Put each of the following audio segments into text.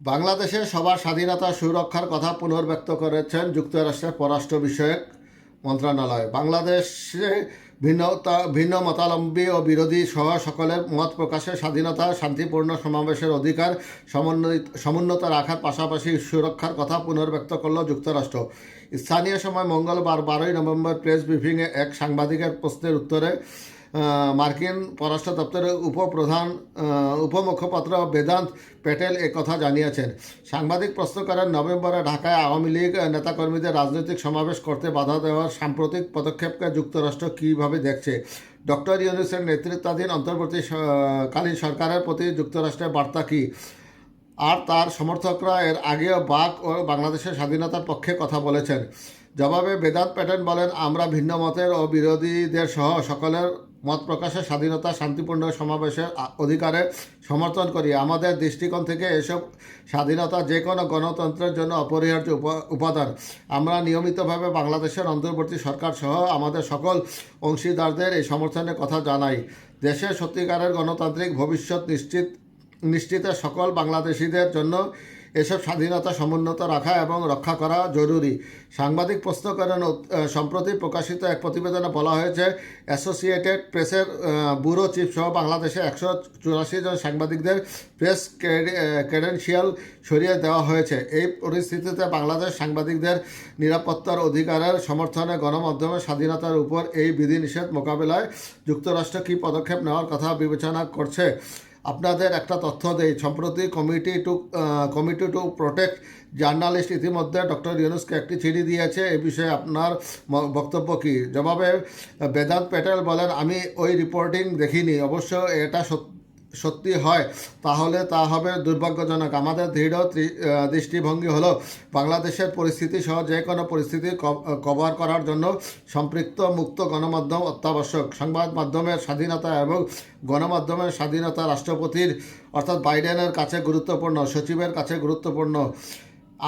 বাংলাদেশের সবার স্বাধীনতা সুরক্ষার কথা পুনর্ব্যক্ত করেছেন যুক্তরাষ্ট্রের পররাষ্ট্র বিষয়ক মন্ত্রণালয়। বাংলাদেশে ভিন্নতা, ভিন্ন মতাবলম্বী ও বিরোধী সহ সকলের মত প্রকাশের স্বাধীনতা, শান্তিপূর্ণ সমাবেশের অধিকার, সমন্বিত, সমুন্নত রাখার পাশাপাশি সুরক্ষার কথা পুনর্ব্যক্ত করল যুক্তরাষ্ট্র। স্থানীয় সময় মঙ্গলবার বারোই নভেম্বর প্রেস ব্রিফিংয়ে এক সাংবাদিকের প্রশ্নের উত্তরে মার্কিন পররাষ্ট্র দপ্তরের উপপ্রধান উপমুখপাত্র বেদান্ত প্যাটেল কথা জানিয়েছেন। সাংবাদিক প্রশ্ন করেন নভেম্বরে ঢাকায় আওয়ামী লীগ নেতাকর্মীদের রাজনৈতিক সমাবেশ করতে বাধা দেওয়ার সাম্প্রতিক পদক্ষেপকে যুক্তরাষ্ট্র কীভাবে দেখছে? ডক্টর ইউনুসের নেতৃত্বাধীন অন্তর্বর্তীকালীন সরকারের প্রতি যুক্তরাষ্ট্রের বার্তা কী? আর তার সমর্থকরা এর আগেও বাক ও বাংলাদেশের স্বাধীনতার পক্ষে কথা বলেছেন। জবাবে বেদাত প্যাটেন বলেন, আমরা ভিন্ন মতের ও বিরোধীদের সহ সকলের মত প্রকাশের স্বাধীনতা, শান্তিপূর্ণ সমাবেশের অধিকারে সমর্থন করি। আমাদের দৃষ্টিকোণ থেকে এসব স্বাধীনতা যে কোনো গণতন্ত্রের জন্য অপরিহার্য উপ- উপাদান। আমরা নিয়মিতভাবে বাংলাদেশের অন্তর্বর্তী সরকার সহ আমাদের সকল অংশীদারদের এই সমর্থনের কথা জানাই। দেশের সত্যিকারের গণতান্ত্রিক ভবিষ্যৎ নিশ্চিত নিশ্চিতে সকল বাংলাদেশিদের জন্য এসব স্বাধীনতা সমুন্নত রাখা এবং রক্ষা করা জরুরি। সাংবাদিক প্রশ্ন করেন উত- আহ, সম্প্রতি প্রকাশিত এক প্রতিবেদনে বলা হয়েছে অ্যাসোসিয়েটেড প্রেসের ব্যুরো চিফ সহ বাংলাদেশে একশো চুরাশি জন সাংবাদিকদের প্রেস ক্রেডেন্সিয়াল সরিয়ে দেওয়া হয়েছে। এই পরিস্থিতিতে বাংলাদেশ সাংবাদিকদের নিরাপত্তার অধিকারের সমর্থনে গণমাধ্যমের স্বাধীনতার উপর এই বিধিনিষেধ মোকাবেলায় যুক্তরাষ্ট্র কী পদক্ষেপ নেওয়ার কথা বিবেচনা করছে? আপনাদের একটা তথ্য দেই। সম্প্রতি committee to committee to protect journalist ইতিমধ্যে ডক্টর ইউনুসকে একটি চিঠি দিয়েছে। এ বিষয়ে আপনার বক্তব্য কী? জবাবে বেদান্ত প্যাটেল বলেন, আমি ওই রিপোর্টিং দেখিনি। অবশ্য এটা সত্য সত্যি হয়, তাহলে তা হবে দুর্ভাগ্যজনক। আমাদের দৃঢ় দৃষ্টিভঙ্গি হলো, বাংলাদেশের পরিস্থিতি সহ যে কোনো পরিস্থিতি কভার করার জন্য সম্পৃক্ত মুক্ত গণমাধ্যম অত্যাবশ্যক। সংবাদ মাধ্যমের স্বাধীনতা এবং গণমাধ্যমের স্বাধীনতা রাষ্ট্রপতির, অর্থাৎ বাইডেনের কাছে গুরুত্বপূর্ণ, সচিবের কাছে গুরুত্বপূর্ণ।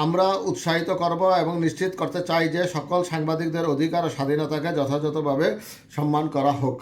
আমরা উৎসাহিত করব এবং নিশ্চিত করতে চাই যে সকল সাংবাদিকদের অধিকার ও স্বাধীনতাকে যথাযথভাবে সম্মান করা হোক।